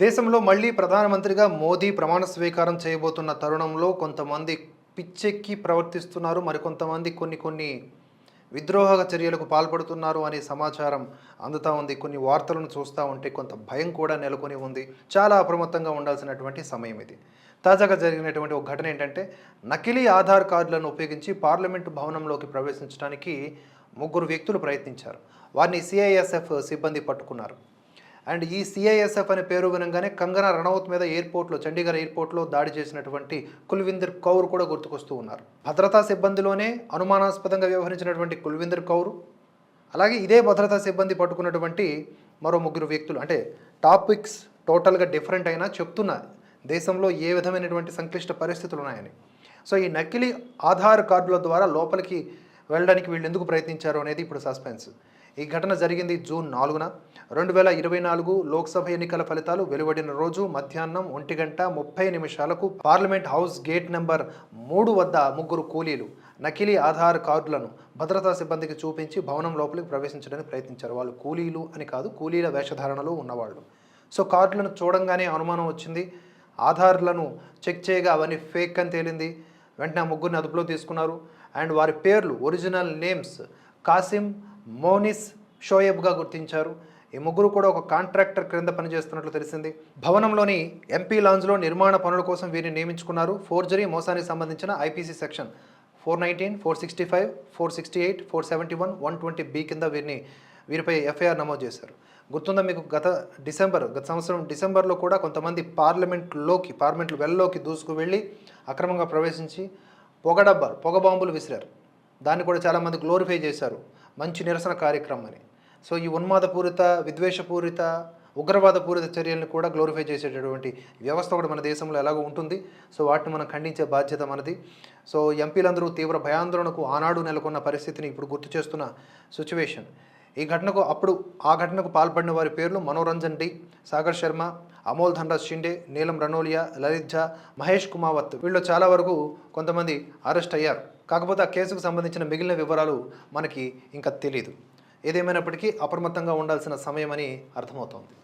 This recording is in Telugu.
దేశంలో మళ్ళీ ప్రధానమంత్రిగా మోదీ ప్రమాణ స్వీకారం చేయబోతున్న తరుణంలో కొంతమంది పిచ్చెక్కి ప్రవర్తిస్తున్నారు. మరికొంతమంది కొన్ని కొన్ని విద్రోహ చర్యలకు పాల్పడుతున్నారు అనే సమాచారం అందుతా ఉంది. కొన్ని వార్తలను చూస్తూ ఉంటే కొంత భయం కూడా నెలకొని ఉంది. చాలా అప్రమత్తంగా ఉండాల్సినటువంటి సమయం ఇది. తాజాగా జరిగినటువంటి ఒక ఘటన ఏంటంటే నకిలీ ఆధార్ కార్డులను ఉపయోగించి పార్లమెంటు భవనంలోకి ప్రవేశించడానికి ముగ్గురు వ్యక్తులు ప్రయత్నించారు. వారిని సిఐఎస్ఎఫ్ సిబ్బంది పట్టుకున్నారు. అండ్ ఈ సిఐఎస్ఎఫ్ అనే పేరు వినంగానే కంగనా రనౌత్ మీద ఎయిర్పోర్ట్లో చండీగఢ్ ఎయిర్పోర్ట్లో దాడి చేసినటువంటి కుల్విందర్ కౌర్ కూడా గుర్తుకొస్తూ ఉన్నారు. భద్రతా సిబ్బందిలోనే అనుమానాస్పదంగా వ్యవహరించినటువంటి కుల్విందర్ కౌర్ అలాగే ఇదే భద్రతా సిబ్బంది పట్టుకున్నటువంటి మరో ముగ్గురు వ్యక్తులు. అంటే టాపిక్స్ టోటల్గా డిఫరెంట్ అయినా చెప్తున్నారు దేశంలో ఏ విధమైనటువంటి సంక్లిష్ట పరిస్థితులు ఉన్నాయని. సో ఈ నకిలీ ఆధార్ కార్డుల ద్వారా లోపలికి వెళ్ళడానికి వీళ్ళు ఎందుకు ప్రయత్నించారు అనేది ఇప్పుడు సస్పెన్స్. ఈ ఘటన జరిగింది జూన్ నాలుగున. రెండు వేల ఇరవై నాలుగు లోక్సభ ఎన్నికల ఫలితాలు వెలువడిన రోజు మధ్యాహ్నం ఒంటి గంట ముప్పై నిమిషాలకు పార్లమెంట్ హౌస్ గేట్ నెంబర్ మూడు వద్ద ముగ్గురు కూలీలు నకిలీ ఆధార్ కార్డులను భద్రతా సిబ్బందికి చూపించి భవనం లోపలికి ప్రవేశించడానికి ప్రయత్నించారు. వాళ్ళు కూలీలు అని కాదు కూలీల వేషధారణలో ఉన్నవాళ్ళు. సో కార్డులను చూడంగానే అనుమానం వచ్చింది. ఆధార్లను చెక్ చేయగా అవన్నీ ఫేక్ అని తేలింది. వెంటనే ముగ్గురిని అదుపులో తీసుకున్నారు. అండ్ వారి పేర్లు ఒరిజినల్ నేమ్స్ కాసిం మోనిస్ షోయబ్గా గుర్తించారు. ఈ ముగ్గురు కూడా ఒక కాంట్రాక్టర్ క్రింద పనిచేస్తున్నట్లు తెలిసింది. భవనంలోని ఎంపీ లాంజ్లో నిర్మాణ పనుల కోసం వీరిని నియమించుకున్నారు. ఫోర్జరీ మోసానికి సంబంధించిన IPC section four nineteen four sixty five four sixty eight four seventy one one twenty B కింద వీరిని వీరిపై ఎఫ్ఐఆర్ నమోదు చేశారు. గుర్తుందా మీకు గత డిసెంబర్ గత సంవత్సరం డిసెంబర్లో కూడా కొంతమంది పార్లమెంట్లోకి పార్లమెంట్ వెల్లోకి దూసుకు వెళ్ళి అక్రమంగా ప్రవేశించి పొగ డబ్బాలు పొగ బాంబులు విసిరారు. దాన్ని కూడా చాలామంది గ్లోరిఫై చేశారు. మంచి నిరసన కార్యక్రమం అని. సో ఈ ఉన్మాదపూరిత విద్వేషపూరిత ఉగ్రవాదపూరిత చర్యలను కూడా గ్లోరిఫై చేసేటటువంటి వ్యవస్థ కూడా మన దేశంలో ఎలాగో ఉంటుంది. సో వాటిని మనం ఖండించే బాధ్యత మనది. సో ఎంపీలందరూ తీవ్ర భయాందోళనకు ఆనాడు నెలకొన్న పరిస్థితిని ఇప్పుడు గుర్తు చేస్తున్న సిచ్యువేషన్ ఈ ఘటనకు అప్పుడు ఆ ఘటనకు పాల్పడిన వారి పేర్లు మనోరంజన్ డి సాగర్ శర్మ అమోల్ ధన్రాజ్ షిండే నీలం రనోలియా లలిత్ ఝా మహేష్ కుమావత్. వీళ్ళు చాలా వరకు కొంతమంది అరెస్ట్ అయ్యారు. కాకపోతే ఆ కేసుకు సంబంధించిన మిగిలిన వివరాలు మనకి ఇంకా తెలియదు ఏదేమైనప్పటికీ అప్రమత్తంగా ఉండాల్సిన సమయం అని అర్థమవుతోంది.